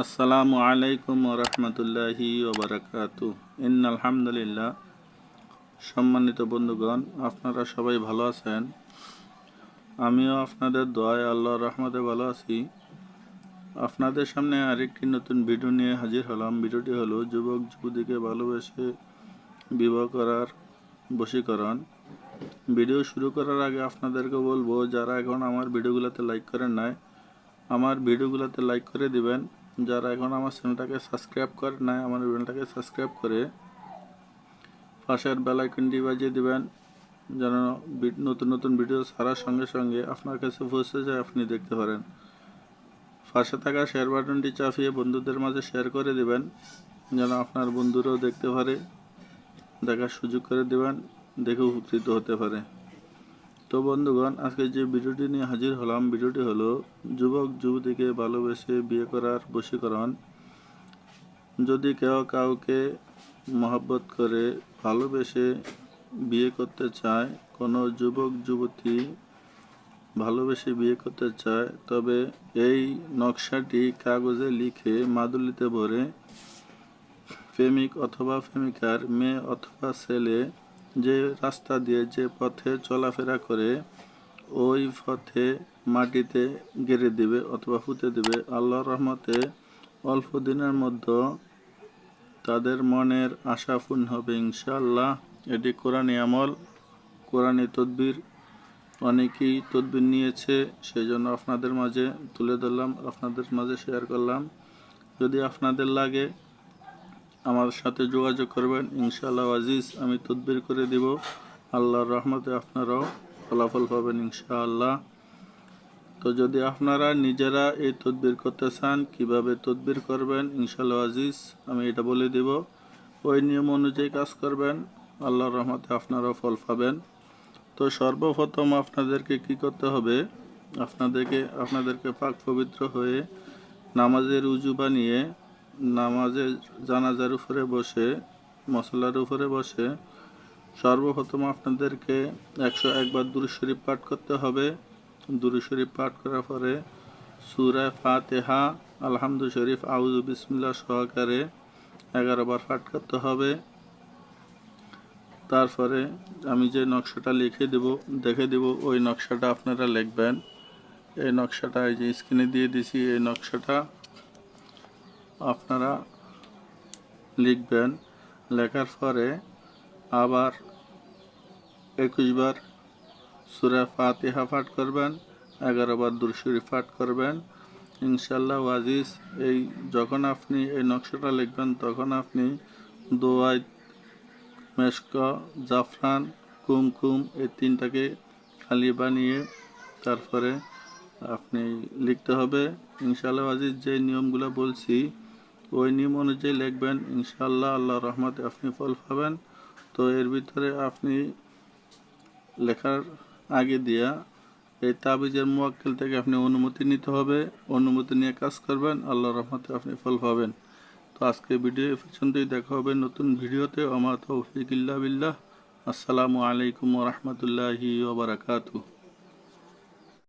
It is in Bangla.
আসসালামু আলাইকুম রহমতুল্লাহি ওবরাকাতু ইন আলহামদুলিল্লাহ সম্মানিত বন্ধুগণ, আপনারা সবাই ভালো আছেন? আমিও আপনাদের দোয়ায় আল্লাহ রহমতে ভালো আছি। আপনাদের সামনে আরেকটি নতুন ভিডিও নিয়ে হাজির হলাম। ভিডিওটি হলো যুবক যুবতীকে ভালোবেসে বিবাহ করার বশীকরণ। ভিডিও শুরু করার আগে আপনাদেরকে বলব, যারা এখন আমার ভিডিওগুলোতে লাইক করেন নাই, আমার ভিডিওগুলোতে লাইক করে দিবেন। যারা এখন আমার চ্যানেলটাকে সাবস্ক্রাইব করে নাই, আমার চ্যানেলটাকে সাবস্ক্রাইব করে পাশের বেল আইকনটি বাজিয়ে দিবেন, যেন নতুন নতুন ভিডিও ছাড়ার সঙ্গে সঙ্গে আপনার কাছে পৌঁছে যায়, আপনি দেখতে পারেন। পাশে থাকা শেয়ার বাটনটি চাপিয়ে বন্ধুদের মাঝে শেয়ার করে দিবেন, যেন আপনার বন্ধুরাও দেখতে পারে, দেখার সুযোগ করে দিবেন, দেখে উপকৃত হতে পারে। তো বন্ধুগণ, আজকে যে ভিডিওটি নিয়ে হাজির হলাম, ভিডিওটি হলো যুবক যুবতীকে ভালোবেসে বিয়ে করার বশীকরণ। যদি কেউ কাউকে মহব্বত করে ভালোবেসে বিয়ে করতে চায়, কোনো যুবক যুবতী ভালোবেসে বিয়ে করতে চায়, তবে এই নকশাটি কাগজে লিখে মাদুলিতে ভরে প্রেমিক অথবা প্রেমিকার, মেয়ে অথবা ছেলে যে রাস্তা দিয়ে যে পথে চলাফেরা করে, ওই পথে মাটিতে গেড়ে দিবে অথবা পুঁতে দিবে। আল্লাহর রহমতে অল্প দিনের মধ্যে তাদের মনের আশা পূর্ণ হবে ইনশাআল্লাহ। এটি কোরআনী আমল, কোরআনী তদবির, অনেকেই তদবির নিয়েছে সেই জন্য আপনাদের মাঝে তুলে ধরলাম, আপনাদের মাঝে শেয়ার করলাম। যদি আপনাদের লাগে আমার সাথে যোগাযোগ করবেন, ইনশাআল্লাহ আজিজ, আমি তদবির করে দিব। আল্লাহর রহমতে আপনারাও ফলাফল পাবেন, ইনশাআল্লাহ। তো যদি আপনারা নিজেরা এই তদবির করতে চান, কীভাবে তদবির করবেন, ইনশাআল্লাহ আজিজ, আমি এটা বলে দিব। ওই নিয়ম অনুযায়ী কাজ করবেন, আল্লাহর রহমতে আপনারাও ফল পাবেন। তো সর্বপ্রথম আপনাদেরকে কি করতে হবে, আপনাদেরকে আপনাদেরকে পাক পবিত্র হয়ে নামাজের উজু বানিয়ে নামাজের জানাজার উপরে বসে মশলার উপরে বসে, সর্বপ্রথম আপনাদেরকে একশো একবার দুরু শরীফ পাঠ করতে হবে। দুরু শরীফ পাঠ করার পরে সুরায় ফাতেহা আলহামদু শরীফ আউজু বিসমিল্লা সহকারে এগারো বার পাঠ করতে হবে। তারপরে আমি যে নকশাটা লিখে দেব, দেখে দেব, ওই নকশাটা আপনারা লিখবেন। এই নকশাটা এই যে স্ক্রিনে দিয়ে দিছি, এই নকশাটা আপনারা লিখবেন। লেখার পরে আবার একুশ বার সুরা ফাতিহা পাঠ করবেন, এগারো বার দুরশরী পাঠ করবেন। ইনশাল্লাহ ওয়াজিজ, এই যখন আপনি এই নকশাটা লিখবেন, তখন আপনি দোয়াই মেশক, জাফরান, কুমকুম, এই তিনটাকে খালি বানিয়ে তারপরে আপনি লিখতে হবে। ইনশাল্লাহ আজিজ যে নিয়মগুলো বলছি ওই নিয়ম অনুযায়ী লিখবেন, ইনশাআল্লাহ আল্লাহ রহমতে আপনি ফল পাবেন। তো এর ভিতরে আপনি লেখার আগে দিয়া এই তাবিজের মোয়াক্কেল থেকে আপনি অনুমতি নিতে হবে। অনুমতি নিয়ে কাজ করবেন আল্লাহ রহমতে আপনি ফল পাবেন। তো আজকে ভিডিও পর্যন্তই, দেখা হবে নতুন ভিডিওতে। আমার তৌফিক বিল্লাহ। আসসালামু আলাইকুম রহমতুল্লাহি ওবরাকাতু